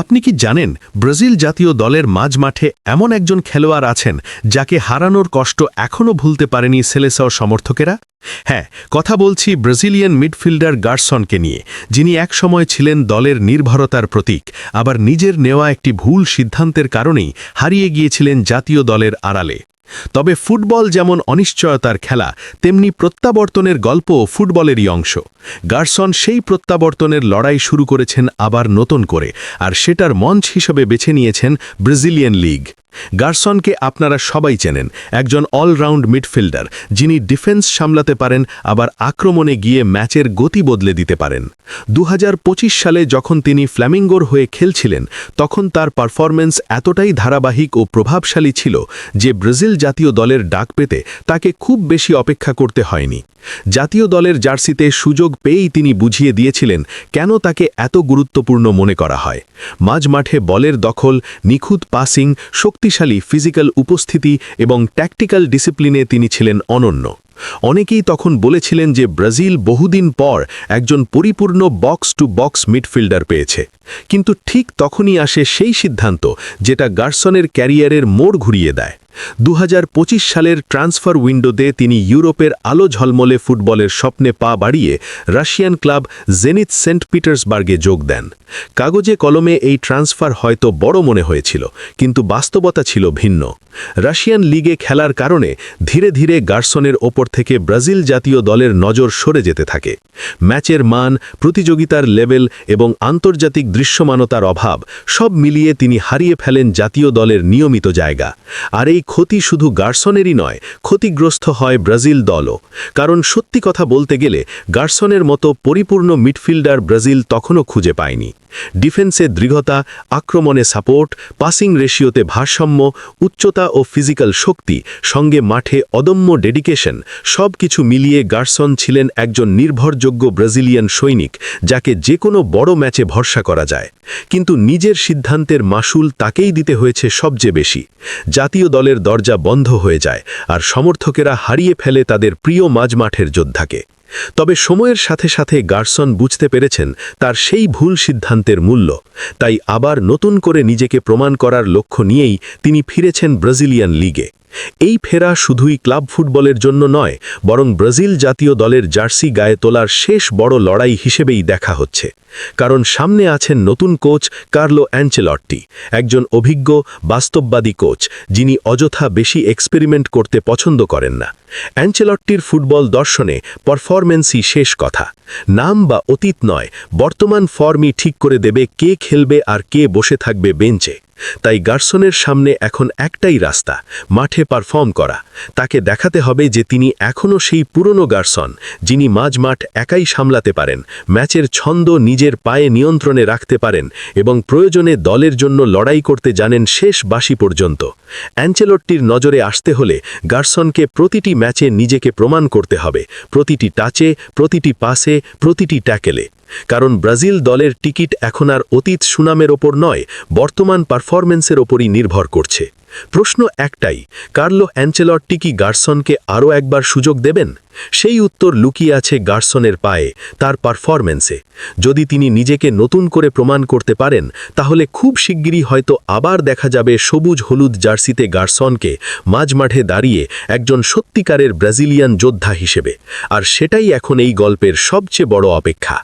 আপনি কি জানেন ব্রাজিল জাতীয় দলের মাঝ মাঠে এমন একজন খেলোয়াড় আছেন যাকে হারানোর কষ্ট এখনও ভুলতে পারেনি সেলেসাও সমর্থকেরা? হ্যাঁ কথা বলছি ব্রাজিলিয়ান মিডফিল্ডার গার্সনকে নিয়ে, যিনি একসময় ছিলেন দলের নির্ভরতার প্রতীক, আবার নিজের নেওয়া একটি ভুল সিদ্ধান্তের কারণেই হারিয়ে গিয়েছিলেন জাতীয় দলের আড়ালে। তবে ফুটবল যেমন অনিশ্চয়তার খেলা, তেমনি প্রত্যাবর্তনের গল্পও ফুটবলেরই অংশ। গার্সন সেই প্রত্যাবর্তনের লড়াই শুরু করেছেন আবার নতুন করে, আর সেটার মঞ্চ হিসেবে বেছে নিয়েছেন ব্রাজিলিয়ান লিগ। গার্সনকে আপনারা সবাই চেনেন, একজন অলরাউন্ড মিডফিল্ডার যিনি ডিফেন্স সামলাতে পারেন, আবার আক্রমণে গিয়ে ম্যাচের গতি বদলে দিতে পারেন। দু হাজার পঁচিশ সালে যখন তিনি ফ্ল্যামিঙ্গোর হয়ে খেলছিলেন, তখন তার পারফরম্যান্স এতটাই ধারাবাহিক ও প্রভাবশালী ছিল যে ব্রাজিল জাতীয় দলের ডাক পেতে তাকে খুব বেশি অপেক্ষা করতে হয়নি। জাতীয় দলের জার্সিতে সুযোগ পেয়েই তিনি বুঝিয়ে দিয়েছিলেন কেন তাকে এত গুরুত্বপূর্ণ মনে করা হয়। মাঝ মাঠে বলের দখল, নিখুঁত পাসিং, শক্তিশালী ফিজিক্যাল উপস্থিতি এবং ট্যাকটিক্যাল ডিসিপ্লিনে তিনি ছিলেন অনন্য। অনেকেই তখন বলেছিলেন যে ব্রাজিল বহুদিন পর একজন পরিপূর্ণ বক্স টু বক্স মিডফিল্ডার পেয়েছে। কিন্তু ঠিক তখনই আসে সেই সিদ্ধান্ত, যেটা গার্সনের ক্যারিয়ারের মোড় ঘুরিয়ে দেয়। দু হাজার পঁচিশ সালের ট্রান্সফার উইন্ডোতে তিনি ইউরোপের আলো ঝলমলে ফুটবলের স্বপ্নে পা বাড়িয়ে রাশিয়ান ক্লাব জেনিত সেন্ট পিটার্সবার্গে যোগ দেন। কাগজে কলমে এই ট্রান্সফার হয়তো বড় মনে হয়েছিল, কিন্তু বাস্তবতা ছিল ভিন্ন। রাশিয়ান লিগে খেলার কারণে ধীরে ধীরে গার্সনের ওপর থেকে ব্রাজিল জাতীয় দলের নজর সরে যেতে থাকে। ম্যাচের মান, প্রতিযোগিতার লেভেল এবং আন্তর্জাতিক দৃশ্যমানতার অভাব সব মিলিয়ে তিনি হারিয়ে ফেলেন জাতীয় দলের নিয়মিত জায়গা। আর এই ক্ষতি শুধু গার্সনেরই নয়, ক্ষতিগ্রস্ত হয় ব্রাজিল দলও। কারণ সত্যি কথা বলতে গেলে, গার্সনের মতো পরিপূর্ণ মিডফিল্ডার ব্রাজিল তখনও খুঁজে পায়নি। ডিফেন্সে দৃঢ়তা, আক্রমণে সাপোর্ট, পাসিং রেশিওতে ভারসাম্য, উচ্চতা ও ফিজিক্যাল শক্তি, সঙ্গে মাঠে অদম্য ডেডিকেশন সব কিছু মিলিয়ে গার্সন ছিলেন একজন নির্ভরযোগ্য ব্রাজিলিয়ান সৈনিক, যাকে যে কোনো বড় ম্যাচে ভরসা করা যায়। কিন্তু নিজের সিদ্ধান্তের মাসুল তাকেই দিতে হয়েছে সবচেয়ে বেশি। জাতীয় দলের দরজা বন্ধ হয়ে যায় আর সমর্থকেরা হারিয়ে ফেলে তাদের প্রিয় মাঝমাঠের যোদ্ধাকে। তবে সময়ের সাথে সাথে গার্সন বুঝতে পেরেছেন তার সেই ভুল সিদ্ধান্তের মূল্য, তাই আবার নতুন করে নিজেকে প্রমাণ করার লক্ষ্য নিয়েই তিনি ফিরেছেন ব্রাজিলিয়ান লিগে। এই ফেরা শুধুই ক্লাব ফুটবলের জন্য নয়, বরং ব্রাজিল জাতীয় দলের জার্সি গায়ে তোলার শেষ বড় লড়াই হিসেবেই দেখা হচ্ছে। কারণ সামনে আছেন নতুন কোচ কার্লো অ্যাঞ্চেলট্টি, একজন অভিজ্ঞ, বাস্তববাদী কোচ, যিনি অযথা বেশি এক্সপেরিমেন্ট করতে পছন্দ করেন না। অ্যাঞ্চেলট্টির ফুটবল দর্শনে পারফরমেন্সই শেষ কথা। নাম বা অতীত নয়, বর্তমান ফর্মই ঠিক করে দেবে কে খেলবে আর কে বসে থাকবে বেঞ্চে। তাই গার্সনের সামনে এখন একটাই রাস্তা, মাঠে পারফর্ম করা। তাকে দেখাতে হবে যে তিনি এখনও সেই পুরনো গার্সন, যিনি মাঝমাঠ একাই সামলাতে পারেন, ম্যাচের ছন্দ নিজের পায়ে নিয়ন্ত্রণে রাখতে পারেন এবং প্রয়োজনে দলের জন্য লড়াই করতে জানেন শেষ বাসি পর্যন্ত। অ্যাঞ্চেলটটির নজরে আসতে হলে গার্সনকে প্রতিটি ম্যাচে নিজেকে প্রমাণ করতে হবে, প্রতিটি টাচে, প্রতিটি পাসে, প্রতিটি ট্যাকেলে। কারণ ব্রাজিল দলের টিকিট এখন আর অতীত সুনামের ওপর নয়, বর্তমান পারফরমেন্সের ওপরই নির্ভর করছে। প্রশ্ন একটাই, কার্লো অ্যাঞ্চেলটটি কি গার্সনকে আরও একবার সুযোগ দেবেন? সেই উত্তর লুকিয়ে আছে গার্সনের পায়ে, তার পারফরমেন্সে যদি তিনি নিজেকে নতুন করে প্রমাণ করতে পারেন, তাহলে খুব শিগগিরই হয়তো আবার দেখা যাবে সবুজ হলুদ জার্সিতে গার্সনকে মাঝমাঠে দাঁড়িয়ে একজন সত্যিকারের ব্রাজিলিয়ান যোদ্ধা হিসেবে। আর সেটাই এখন এই গল্পের সবচেয়ে বড় অপেক্ষা।